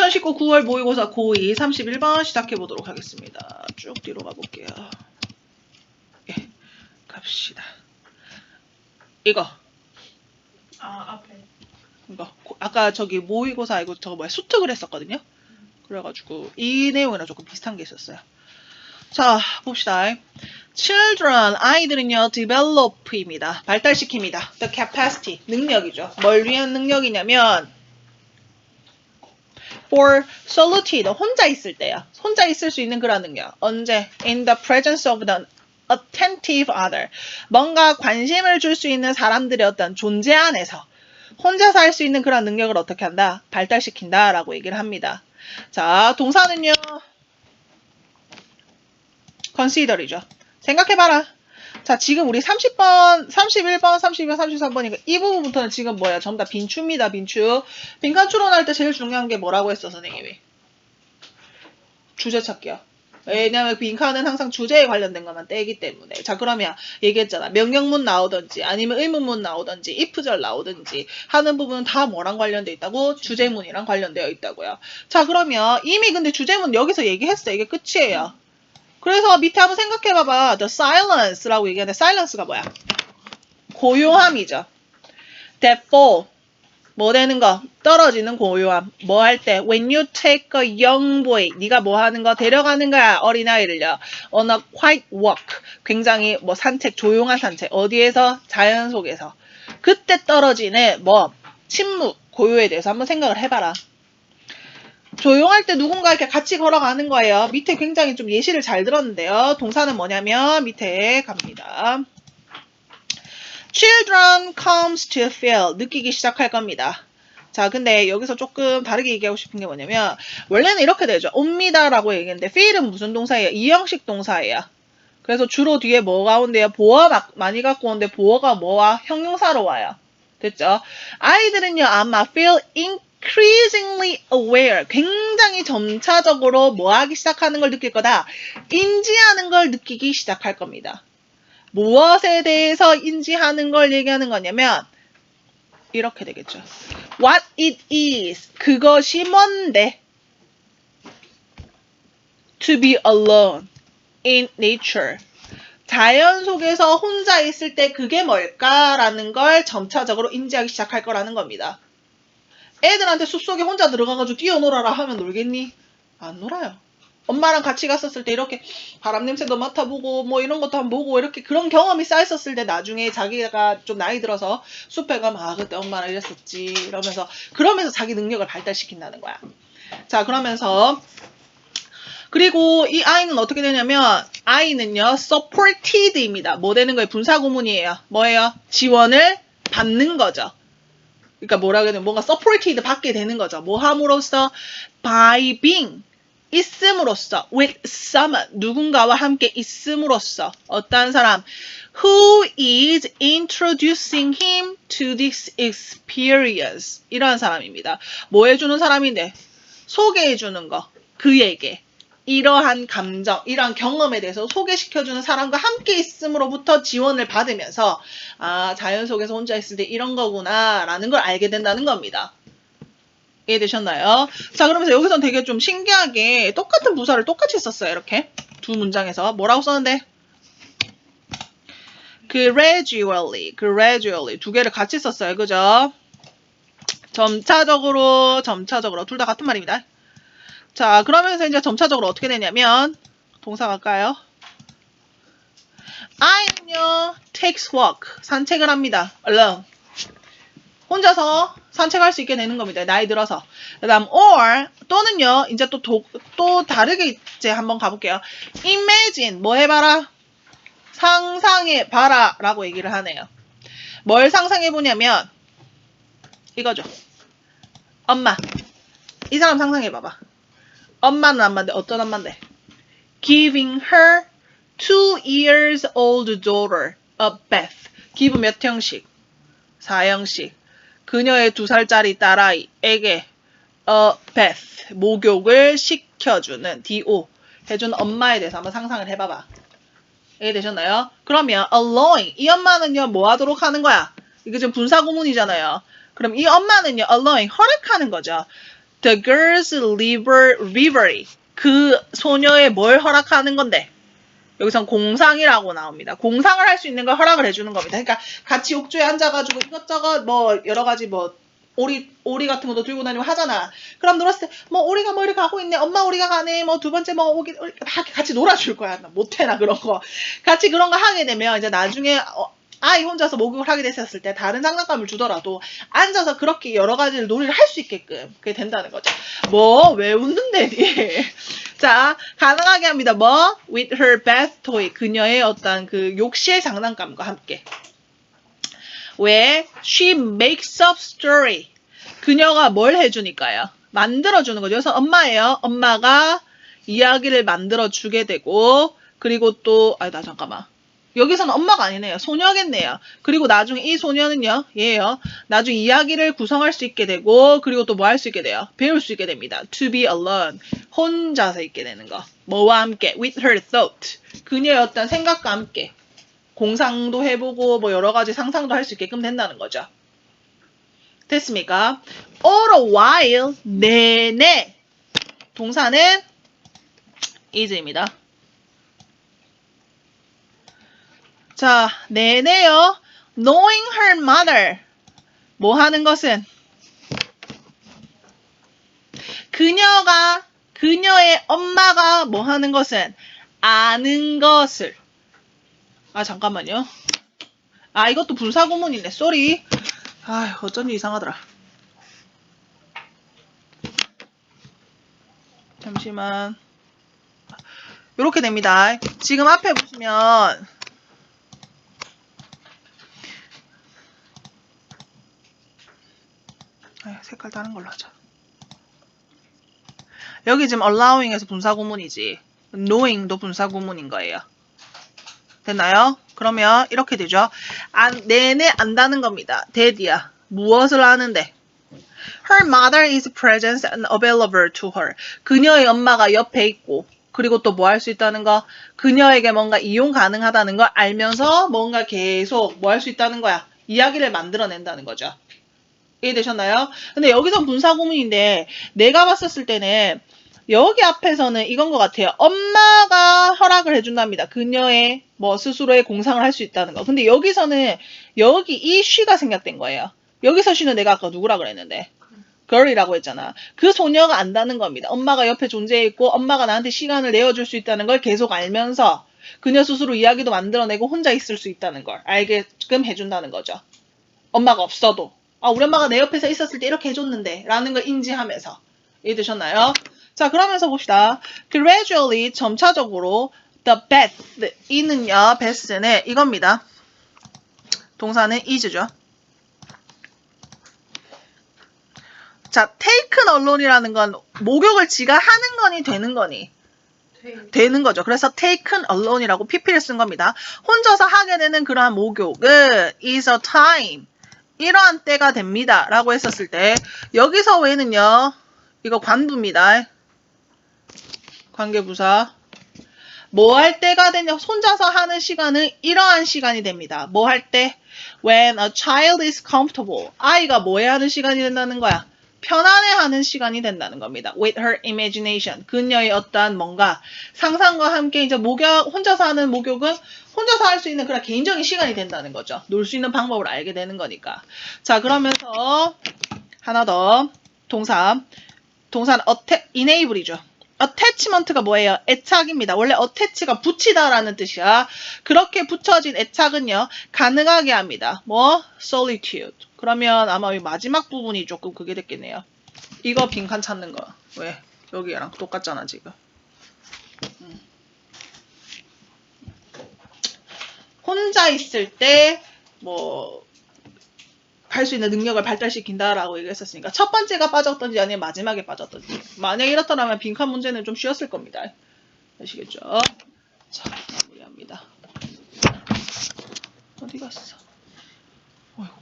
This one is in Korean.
2019 9월 모의고사 고2 31번 시작해 보도록 하겠습니다. 쭉 뒤로 가볼게요. 예, 갑시다. 이거, 아 앞에 이거. 고- 아까 저기 모의고사 이거 저거 뭐야 수특을 했었거든요. 그래가지고 이 내용이랑 조금 비슷한 게 있었어요. 자, 봅시다. Children, 아이들은요, develop입니다. 발달시킵니다. The capacity, 능력이죠. 뭘 위한 능력이냐면, for solitude, 혼자 있을 때요. 혼자 있을 수 있는 그런 능력. 언제? In the presence of the attentive other. 뭔가 관심을 줄 수 있는 사람들의 어떤 존재 안에서 혼자서 할 수 있는 그런 능력을 어떻게 한다? 발달시킨다. 라고 얘기를 합니다. 자, 동사는요, consider이죠. 생각해봐라. 자, 지금 우리 30번, 31번, 32번, 33번이니까 이 부분부터는 지금 뭐야? 전부 다 빈추입니다, 빈추. 빈칸 추론할 때 제일 중요한 게 뭐라고 했어, 선생님이? 주제 찾기요. 왜냐면 빈칸은 항상 주제에 관련된 것만 떼기 때문에. 자, 그러면 얘기했잖아. 명령문 나오든지 아니면 의문문 나오든지 if절 나오든지 하는 부분은 다 뭐랑 관련돼 있다고? 주제문이랑 관련되어 있다고요. 자, 그러면 이미 근데 주제문 여기서 얘기했어. 이게 끝이에요. 그래서 밑에 한번 생각해봐봐. The silence라고 얘기하는데 silence가 뭐야? 고요함이죠. That fall. 뭐 되는 거? 떨어지는 고요함. 뭐 할 때? When you take a young boy. 네가 뭐 하는 거? 데려가는 거야. 어린아이를요. On a quiet walk. 굉장히 뭐 산책, 조용한 산책. 어디에서? 자연 속에서. 그때 떨어지는 뭐 침묵, 고요에 대해서 한번 생각을 해봐라. 조용할 때 누군가 이렇게 같이 걸어가는 거예요. 밑에 굉장히 좀 예시를 잘 들었는데요. 동사는 뭐냐면 밑에 갑니다. Children comes to feel 느끼기 시작할 겁니다. 자, 근데 여기서 조금 다르게 얘기하고 싶은 게 뭐냐면 원래는 이렇게 되죠. 옵니다라고 얘기했는데 feel은 무슨 동사예요? 이형식 동사예요. 그래서 주로 뒤에 뭐가 온대요? 보어 막 많이 갖고 오는데 보어가 뭐와 형용사로 와요. 됐죠? 아이들은요 아마 feel increasingly aware 굉장히 점차적으로 뭐 하기 시작하는 걸 느낄 거다. 인지하는 걸 느끼기 시작할 겁니다. 무엇에 대해서 인지하는 걸 얘기하는 거냐면 이렇게 되겠죠. What it is 그것이 뭔데 to be alone in nature 자연 속에서 혼자 있을 때 그게 뭘까라는 걸 점차적으로 인지하기 시작할 거라는 겁니다. 애들한테 숲속에 혼자 들어가가지고 뛰어놀아라 하면 놀겠니? 안 놀아요. 엄마랑 같이 갔었을 때 이렇게 바람 냄새도 맡아보고 뭐 이런 것도 한번 보고 이렇게 그런 경험이 쌓였었을 때 나중에 자기가 좀 나이 들어서 숲에 가면 아 그때 엄마랑 이랬었지 이러면서 그러면서 자기 능력을 발달시킨다는 거야. 자 그러면서 그리고 이 아이는 어떻게 되냐면 아이는요 supported입니다. 뭐 되는 거예요? 분사 구문이에요. 뭐예요? 지원을 받는 거죠. 그러니까 뭐라 그래야 되나 뭔가 supported 받게 되는 거죠. 뭐 함으로써? by being 있음으로써 with someone 누군가와 함께 있음으로써. 어떠한 사람? who is introducing him to this experience? 이러한 사람입니다. 뭐 해주는 사람인데? 소개해주는 거. 그에게 이러한 감정, 이러한 경험에 대해서 소개시켜주는 사람과 함께 있음으로부터 지원을 받으면서 아 자연 속에서 혼자 있을 때 이런 거구나 라는 걸 알게 된다는 겁니다. 이해되셨나요? 자, 그러면서 여기선 되게 좀 신기하게 똑같은 부사를 똑같이 썼어요. 이렇게 두 문장에서 뭐라고 썼는데? gradually, gradually 두 개를 같이 썼어요. 그죠? 점차적으로, 점차적으로 둘 다 같은 말입니다. 자, 그러면서 이제 점차적으로 어떻게 되냐면 동사 갈까요? I는요 takes walk 산책을 합니다. alone 혼자서 산책할 수 있게 되는 겁니다. 나이 들어서. 그 다음, or, 또는요, 이제 또, 도, 또 다르게 이제 한번 가볼게요. imagine, 뭐 해봐라? 상상해봐라. 라고 얘기를 하네요. 뭘 상상해보냐면, 이거죠. 엄마. 이 사람 상상해봐봐. 엄마는 엄마인데, 어떤 엄마인데? Giving her two years old daughter a bath. give 몇 형식? 4형식. 그녀의 두 살짜리 딸아이에게 a bath 목욕을 시켜주는 do 해주는 엄마에 대해서 한번 상상을 해봐봐. 이해되셨나요? 그러면 allowing 이 엄마는요 뭐 하도록 하는 거야? 이게 지금 분사 구문이잖아요. 그럼 이 엄마는요 allowing 허락하는 거죠. The girl's liber, livery. 그 소녀의 뭘 허락하는 건데? 여기선 공상이라고 나옵니다. 공상을 할 수 있는 걸 허락을 해주는 겁니다. 그러니까 같이 옥조에 앉아가지고 이것저것 뭐 여러 가지 뭐 오리 오리 같은 것도 들고 다니고 하잖아. 그럼 놀았을 때 뭐 오리가 뭐 이렇게 가고 있네. 엄마 오리가 가네. 뭐 두 번째 뭐 오기 막 같이 놀아줄 거야. 나 못해나 그런 거. 같이 그런 거 하게 되면 이제 나중에 어, 아이 혼자서 목욕을 하게 됐었을 때 다른 장난감을 주더라도 앉아서 그렇게 여러 가지를 놀이를 할 수 있게끔 그게 된다는 거죠. 뭐 왜 웃는데 니? 자 가능하게 합니다. 뭐 with her bath toy 그녀의 어떤 그 욕실 장난감과 함께. 왜 she makes up story 그녀가 뭘 해주니까요 만들어주는 거죠 그래서 엄마예요 엄마가 이야기를 만들어 주게 되고 그리고 또 아니 나 잠깐만 여기서는 엄마가 아니네요. 소녀겠네요. 그리고 나중에 이 소녀는요 얘예요. 나중에 이야기를 구성할 수 있게 되고 그리고 또 뭐 할 수 있게 돼요? 배울 수 있게 됩니다. To be alone. 혼자서 있게 되는 거. 뭐와 함께? With her thought. 그녀의 어떤 생각과 함께. 공상도 해보고 뭐 여러 가지 상상도 할 수 있게끔 된다는 거죠. 됐습니까? All a while 내내. 동사는 is입니다. 자, 내내요. Knowing her mother 뭐 하는 것은 그녀가 그녀의 엄마가 뭐 하는 것은 아는 것을 아 잠깐만요. 아 이것도 분사구문이네. 쏘리. 아 어쩐지 이상하더라. 잠시만. 이렇게 됩니다. 지금 앞에 보시면 색깔 다른 걸로 하자. 여기 지금 allowing에서 분사구문이지. knowing도 분사구문인 거예요. 됐나요? 그러면 이렇게 되죠. 안, 내내 안다는 겁니다. 대디야. 무엇을 아는데? Her mother is present and available to her. 그녀의 엄마가 옆에 있고, 그리고 또 뭐 할 수 있다는 거? 그녀에게 뭔가 이용 가능하다는 걸 알면서 뭔가 계속 뭐 할 수 있다는 거야? 이야기를 만들어낸다는 거죠. 이해되셨나요? 근데 여기서 분사구문인데, 내가 봤었을 때는 여기 앞에서는 이건 것 같아요. 엄마가 허락을 해준답니다. 그녀의 뭐 스스로의 공상을 할 수 있다는 거. 근데 여기서는 여기 이 쉬가 생략된 거예요. 여기서 쉬는 내가 아까 누구라 그랬는데 girl이라고 했잖아. 그 소녀가 안다는 겁니다. 엄마가 옆에 존재해 있고 엄마가 나한테 시간을 내어줄 수 있다는 걸 계속 알면서 그녀 스스로 이야기도 만들어내고 혼자 있을 수 있다는 걸 알게끔 해준다는 거죠. 엄마가 없어도 아 우리 엄마가 내 옆에서 있었을 때 이렇게 해줬는데 라는 걸 인지하면서 이해되셨나요? 자 그러면서 봅시다. gradually 점차적으로 the best 이는요 best는 이겁니다. 동사는 is죠. 자 taken alone이라는 건 목욕을 지가 하는 거니 되는 거니 돼. 되는 거죠. 그래서 taken alone이라고 pp를 쓴 겁니다. 혼자서 하게 되는 그러한 목욕은 is a time 이러한 때가 됩니다. 라고 했었을 때 여기서 왜는요 이거 관부입니다. 관계부사 뭐 할 때가 되냐 혼자서 하는 시간은 이러한 시간이 됩니다. 뭐 할 때? When a child is comfortable 아이가 뭐 해야 하는 시간이 된다는 거야? 편안해하는 시간이 된다는 겁니다. With her imagination 그녀의 어떠한 뭔가 상상과 함께 이제 목욕 혼자서 하는 목욕은 혼자서 할 수 있는 그런 개인적인 시간이 된다는 거죠. 놀 수 있는 방법을 알게 되는 거니까. 자 그러면서 하나 더 동사 동사는 atta- enable이죠. Attachment가 뭐예요? 애착입니다. 원래 attach가 붙이다라는 뜻이야. 그렇게 붙여진 애착은요, 가능하게 합니다. 뭐? solitude. 그러면 아마 이 마지막 부분이 조금 그게 됐겠네요. 이거 빈칸 찾는 거. 왜? 여기랑 똑같잖아, 지금. 음. 혼자 있을 때, 뭐, 할 수 있는 능력을 발달시킨다라고 얘기했었으니까 첫 번째가 빠졌던지 아니면 마지막에 빠졌던지 만약 이렇다면 빈칸 문제는 좀 쉬웠을 겁니다. 아시겠죠? 자, 마무리합니다. 어디 갔어? 어이구.